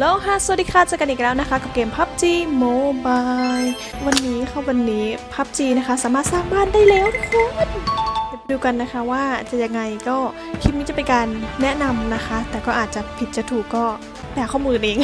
โลฮาสวัสดีค่ะเจอกันอีกแล้วนะคะ กับเกม PUBG Mobile วันนี้ค่ะวันนี้ PUBG นะคะ สามารถสร้างบ้านได้แล้วทุกคนไปดูกันนะคะว่าจะยังไงก็คลิปนี้จะเป็นการแนะนำนะคะ แต่ก็อาจจะผิดจะถูกก็แต่ข้อมูลเอง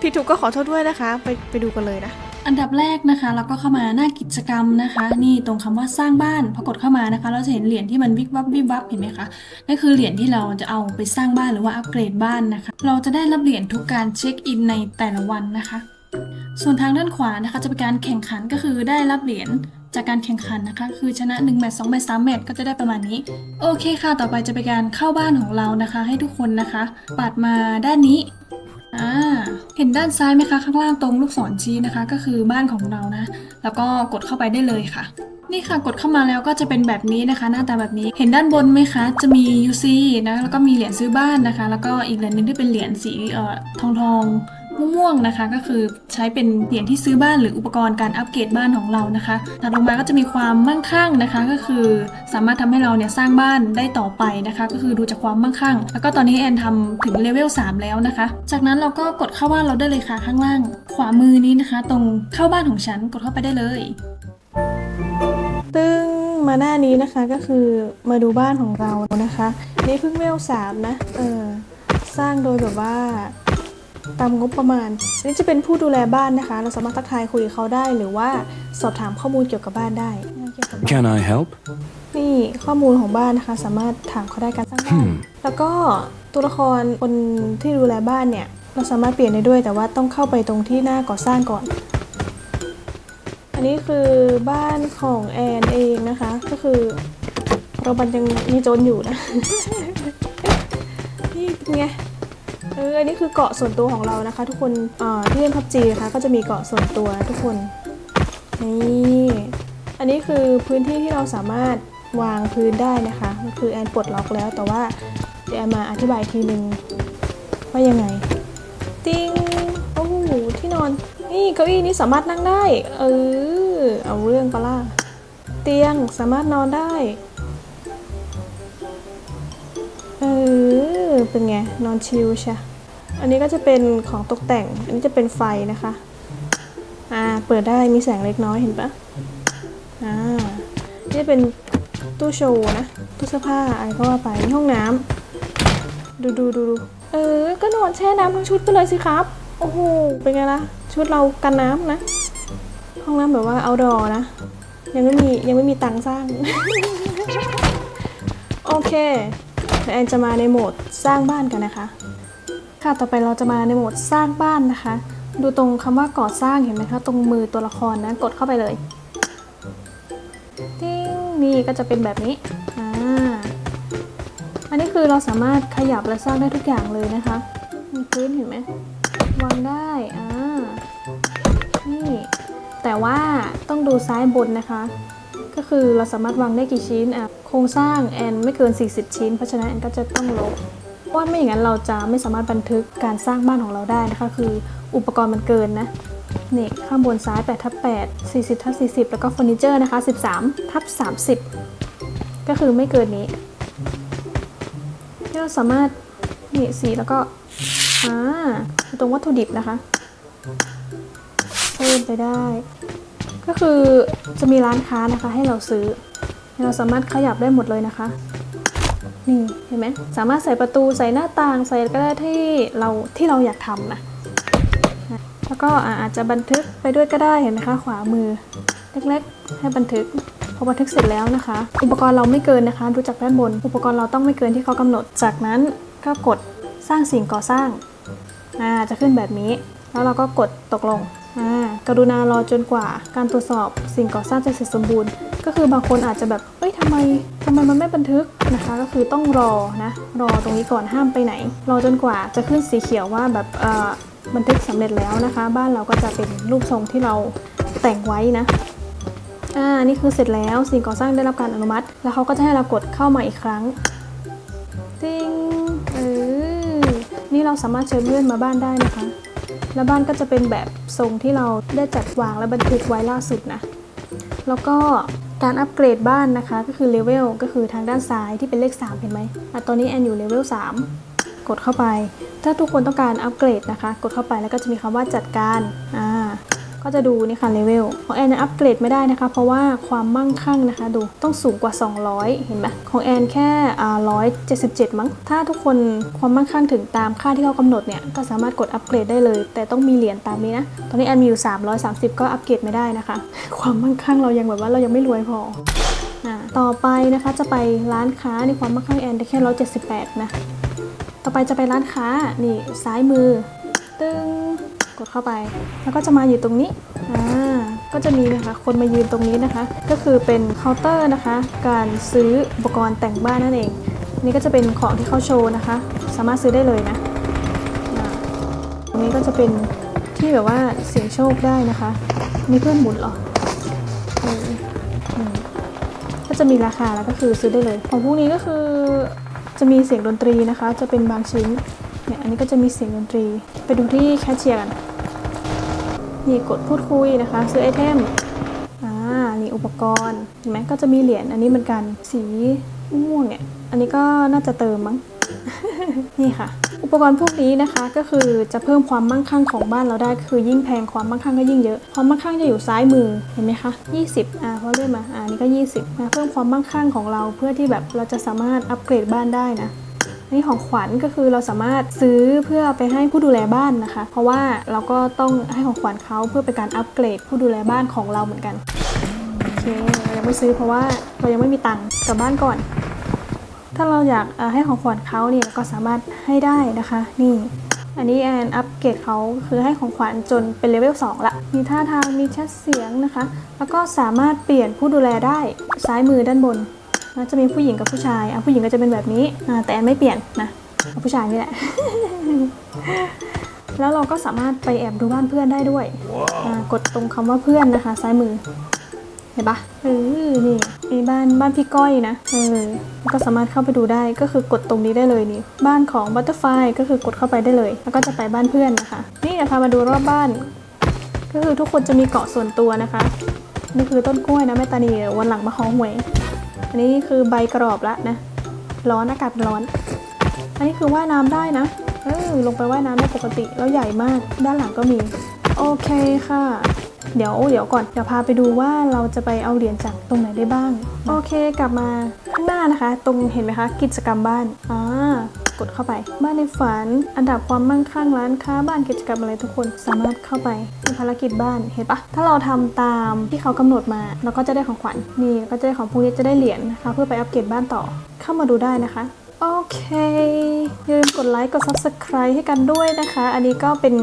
ผิดถูกก็ขอโทษด้วยนะคะ ไปไปดูกันเลยนะ อันดับแรกนะคะเราก็เข้ามาหน้ากิจกรรมนะคะ นี่ตรงคำว่าสร้างบ้านพอกดเข้ามานะคะ เราจะเห็นเหรียญที่มันวิบวับวิบวับเห็นไหมคะนั่นคือเหรียญที่เราจะเอาไปสร้างบ้านหรือว่าอัปเกรดบ้านนะคะ เราจะได้รับเหรียญทุกการเช็คอินในแต่ละวันนะคะ ส่วนทางด้านขวานะคะจะเป็นการแข่งขันก็คือได้รับเหรียญจากการแข่งขันนะคะ คือชนะ1แมตช์2แมตช์3แมตช์ก็จะได้ประมาณนี้ โอเคค่ะ ต่อไปจะเป็นการเข้าบ้านของเรานะคะ ให้ทุกคนนะคะ ปัดมาด้านนี้ อ่าเห็นด้านซ้ายไหมคะ ข้างล่างตรงลูกศรชี้นะคะ ก็คือบ้านของเรานะ แล้วก็กดเข้าไปได้เลยค่ะ นี่ค่ะกดเข้ามาแล้วก็จะเป็นแบบนี้นะคะ หน้าตาแบบนี้เห็นด้านบนไหมคะ จะมี UC นะแล้วก็มีเหรียญซื้อบ้านนะคะ แล้วก็อีกเหรียญหนึงที่เป็นเหรียญสีเอ่อทองทอง ม่วงนะคะ ก็คือใช้เป็นเหรียญที่ซื้อบ้านหรืออุปกรณ์การอัปเกรดบ้านของเรานะคะถัดลงมาก็จะมีความมั่งคั่งนะคะ ก็คือสามารถทำให้เราเนี่ยสร้างบ้านได้ต่อไปนะคะ ก็คือดูจากความมั่งคั่ง แล้วก็ตอนนี้แอนทำถึงเลเวล3แล้วนะคะ จากนั้นเราก็กดเข้าบ้านเราได้เลยค่ะข้างล่าง ขวามือนี้นะคะ ตรงเข้าบ้านของฉันกดเข้าไปได้เลยตึ้งมาหน้านี้นะคะก็คือมาดูบ้านของเรานะคะ นี่เพิ่งเวลสามนะเออสร้างโดยแบบว่า ตามงบประมาณนี่จะเป็นผู้ดูแลบ้านนะคะ เราสามารถทักทายคุยกับเขาได้ หรือว่าสอบถามข้อมูลเกี่ยวกับบ้านได้เกี่ยวกับบ้าน Can I help? นี่ข้อมูลของบ้านนะคะ สามารถถามเขาได้การสร้างบ้าน Hmm. แล้วก็ตัวละครคนที่ดูแลบ้านเนี่ย เราสามารถเปลี่ยนได้ด้วย แต่ว่าต้องเข้าไปตรงที่หน้าก่อสร้างก่อน อันนี้คือบ้านของแอนเองนะคะ ก็คือเราบันยังมีจนอยู่นะ นี่เป็นไง เอออันนี้คือเกาะส่วนตัวของเรานะคะ ทุกคนอ่าที่เล่นพับจีนะคะก็จะมีเกาะส่วนตัวทุกคนนี่อันนี้คือพื้นที่ที่เราสามารถวางพื้นได้นะคะก็คือแอนปลดล็อกแล้ว แต่ว่าเดี๋ยวแอนมาอธิบายอีกทีนึงว่ายังไงติงโอ้โหที่นอน นี่เก้าอี้นี้สามารถนั่งได้ เออเอาเรื่องปะล่ะเตียงสามารถนอนได้เออ เป็นไง นอนชิลใช่อันนี้ก็จะเป็นของตกแต่ง อันนี้จะเป็นไฟนะคะ อ่า เปิดได้มีแสงเล็กน้อยเห็นปะอ่า นี่เป็นตู้โชว์นะ ตู้เสื้อผ้าอะไรก็ว่าไปนี่ห้องน้ำดูดูดูดูเออ ก็นอนแช่น้ำทั้งชุดไปเลยสิครับ โอ้โห เป็นไงล่ะ ชุดเรากันน้ำนะ ห้องน้ำแบบว่าเอาดอนะ ยังไม่มียังไม่มีตังค์สร้าง โอเค แอนจะมาในโหมดสร้างบ้านกันนะคะ ค่ะต่อไปเราจะมาในโหมดสร้างบ้านนะคะ ดูตรงคำว่าก่อสร้างเห็นไหมคะตรงมือตัวละครนะกดเข้าไปเลยติ้งนี่ก็จะเป็นแบบนี้อ่าอันนี้คือเราสามารถขยับและสร้างได้ทุกอย่างเลยนะคะมีพื้นเห็นไหมวางได้อ่านี่แต่ว่าต้องดูซ้ายบนนะคะ ก็คือเราสามารถวางได้กี่ชิ้นอะโครงสร้างแอนไม่เกิน 40 ชิ้น เพราะฉะนั้นแอนก็จะต้องลบเพราะว่าไม่อย่างนั้นเราจะไม่สามารถบันทึกการสร้างบ้านของเราได้นะคะคืออุปกรณ์มันเกินนะนี่ข้างบนซ้าย8ทับ8 40ทับ40 แล้วก็เฟอร์นิเจอร์นะคะ13ทับ30 ก็คือไม่เกินนี้ที่เราสามารถนี่สีแล้วก็อ่าตรงวัตถุดิบนะคะ เพิ่มไปได้ ก็คือจะมีร้านค้านะคะให้เราซื้อ เราสามารถขยับได้หมดเลยนะคะ นี่เห็นไหมสามารถใส่ประตูใส่หน้าต่างใส่ก็ได้ที่เราที่เราอยากทำนะแล้วก็อาจจะบันทึกไปด้วยก็ได้เห็นไหมคะ ขวามือเล็กๆ ให้บันทึกพอบันทึกเสร็จแล้วนะคะ อุปกรณ์เราไม่เกินนะคะ ดูจากด้านบน อุปกรณ์เราต้องไม่เกินที่เขากำหนด จากนั้นก็กดสร้างสิ่งก่อสร้างอ่าจะขึ้นแบบนี้ แล้วเราก็กดตกลง กรุณารอจนกว่าการตรวจสอบสิ่งก่อสร้างจะเสร็จสมบูรณ์ ก็คือบางคนอาจจะแบบเอ้ยทำไมทำไมมันไม่บันทึกนะคะ ก็คือต้องรอนะรอตรงนี้ก่อนห้ามไปไหน รอจนกว่าจะขึ้นสีเขียวว่าแบบบันทึกสำเร็จแล้วนะคะ บ้านเราก็จะเป็นรูปทรงที่เราแต่งไว้นะอ่านี่คือเสร็จแล้วสิ่งก่อสร้างได้รับการอนุมัติ แล้วเขาก็จะให้เรากดเข้ามาอีกครั้งติ้งเออนี่เราสามารถเชิญเพื่อนมาบ้านได้นะคะ แล้วบ้านก็จะเป็นแบบทรงที่เราได้จัดวางและบันทึกไว้ล่าสุดนะ แล้วก็การอัปเกรดบ้านนะคะก็คือเลเวลก็คือทางด้านซ้ายที่เป็นเลข 3 เห็นไหมอะตอนนี้แอนอยู่เลเวล3กดเข้าไป ถ้าทุกคนต้องการอัปเกรดนะคะ กดเข้าไปแล้วก็จะมีคำว่าจัดการอ่า ก็จะดูนี่ค่ะเลเวลของแอนอัปเกรดไม่ได้นะคะ เพราะว่าความมั่งคั่งนะคะดูต้องสูงกว่า 200 เห็นไหมของแอนแค่อ่า177มั้ง ถ้าทุกคนความมั่งคั่งถึงตามค่าที่เขากำหนดเนี่ยก็สามารถกดอัปเกรดได้เลย แต่ต้องมีเหรียญตามนี้นะ ตอนนี้แอนมีอยู่ 330 ก็อัปเกรดไม่ได้นะคะ ความมั่งคั่งเรายังแบบว่าเรายังไม่รวยพออ่าต่อไปนะคะจะไปร้านค้าในความมั่งคั่งแอนได้แค่ 178 นะ ต่อไปจะไปร้านค้านี่ซ้ายมือ ตึง กดเข้าไป แล้วก็จะมาอยู่ตรงนี้อ่าก็จะมีนะคะคนมายืนตรงนี้นะคะ ก็คือเป็นเคาน์เตอร์นะคะ การซื้ออุปกรณ์แต่งบ้านนั่นเองนนี้ก็จะเป็นของที่เขาโชว์นะคะ สามารถซื้อได้เลยนะอ่าตรงนี้ก็จะเป็นที่แบบว่าเสี่ยงโชคได้นะคะนี่เพื่อนหมุนหรอก็จะมีราคาแล้วก็คือซื้อได้เลย ของพวกนี้ก็คือจะมีเสียงดนตรีนะคะ จะเป็นบางชิ้นเนี่ยอันนี้ก็จะมีเสียงดนตรี ไปดูที่แคชเชียร์กัน นี่กดพูดคุยนะคะ ซื้อไอเทมอ่านี่อุปกรณ์เห็นไหมก็จะมีเหรียญอันนี้เหมือนกันสีม่วงเนี่ย อันนี้ก็น่าจะเติมมั้งนี่ค่ะ อุปกรณ์พวกนี้นะคะก็คือจะเพิ่มความมั่งคั่งของบ้านเราได้คือยิ่งแพงความมั่งคั่งก็ยิ่งเยอะความมั่งคั่งจะอยู่ซ้ายมือเห็นไหมคะ20อ่าเพราะเลื่อนมาอ่านี่ก็ 20นะเพิ่มความมั่งคั่งของเราเพื่อที่แบบเราจะสามารถอัปเกรดบ้านได้นะ อันนี่ของขวัญก็คือเราสามารถซื้อเพื่อไปให้ผู้ดูแลบ้านนะคะ เพราะว่าเราก็ต้องให้ของขวัญเขาเพื่อเป็นการอัปเกรดผู้ดูแลบ้านของเราเหมือนกันโอเคเรายังไม่ซื้อเพราะว่าเรายังไม่มีตังค์กลับบ้านก่อน ถ้าเราอยากให้ของขวัญเขาเนี่ยก็สามารถให้ได้นะคะนี่อันนี้แอนอัปเกรดเขาคือให้ของขวัญจนเป็นเลเวล2ละ มีท่าทางมีแชทเสียงนะคะ แล้วก็สามารถเปลี่ยนผู้ดูแลได้ซ้ายมือด้านบน นะจะมีผู้หญิงกับผู้ชายอะผู้หญิงก็จะเป็นแบบนี้อ่าแต่แอนไม่เปลี่ยนนะเอาผู้ชายนี่แหละ แล้วเราก็สามารถไปแอบดูบ้านเพื่อนได้ด้วย กดตรงคำว่าเพื่อนนะคะ ซ้ายมือ เห็นปะเออนี่มีบ้านบ้านพี่ก้อยนะ เออ ก็สามารถเข้าไปดูได้ ก็คือกดตรงนี้ได้เลยนี่ บ้านของบัตเตอร์ไฟก็คือกดเข้าไปได้เลย แล้วก็จะไปบ้านเพื่อนนะคะ นี่เดี๋ยวพามาดูรอบบ้าน ก็คือทุกคนจะมีเกาะส่วนตัวนะคะ นี่คือต้นกล้วยนะแม่ตานีเดี๋ยววันหลังมาขอหวย อันนี้คือใบกรอบละนะ ร้อนอากาศร้อน อันนี้คือว่ายน้ำได้นะเออลงไปว่ายน้ำได้ปกติแล้วใหญ่มากด้านหลังก็มี โอเคค่ะ เดี๋ยวเดี๋ยวก่อนเดี๋ยวพาไปดูว่าเราจะไปเอาเหรียญจากตรงไหนได้บ้าง โอเคกลับมาข้างหน้านะคะ ตรงเห็นไหมคะ กิจกรรมบ้านอ่า กดเข้าไป บ้านในฝัน อันดับความมั่งคั่งร้านค้าบ้านกิจกรรมอะไรทุกคนสามารถเข้าไปในภารกิจบ้านเห็นปะถ้าเราทำตามที่เขากำหนดมาเราก็จะได้ของขวัญนี่ก็จะได้ของพวกนี้จะได้เหรียญนะคะ เพื่อไปอัปเกรดบ้านต่อเข้ามาดูได้นะคะโอเค อย่าลืมกดไลค์ กด subscribe ให้กันด้วยนะคะ อันนี้ก็เป็น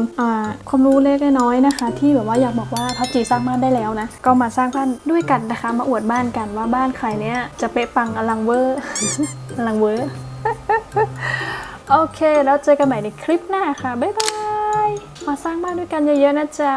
ความรู้เล็กน้อยนะคะ ที่แบบว่าอยากบอกว่าพับจีสร้างบ้านได้แล้วนะ ก็มาสร้างบ้านด้วยกันนะคะ มาอวดบ้านกันว่าบ้านใครเนี่ยจะเป๊ะปังอลังเวอร์อลังเวอร์ โอเค แล้วเจอกันใหม่ในคลิปหน้าค่ะ บ๊ายบาย มาสร้างบ้านด้วยกันเยอะๆนะจ๊ะ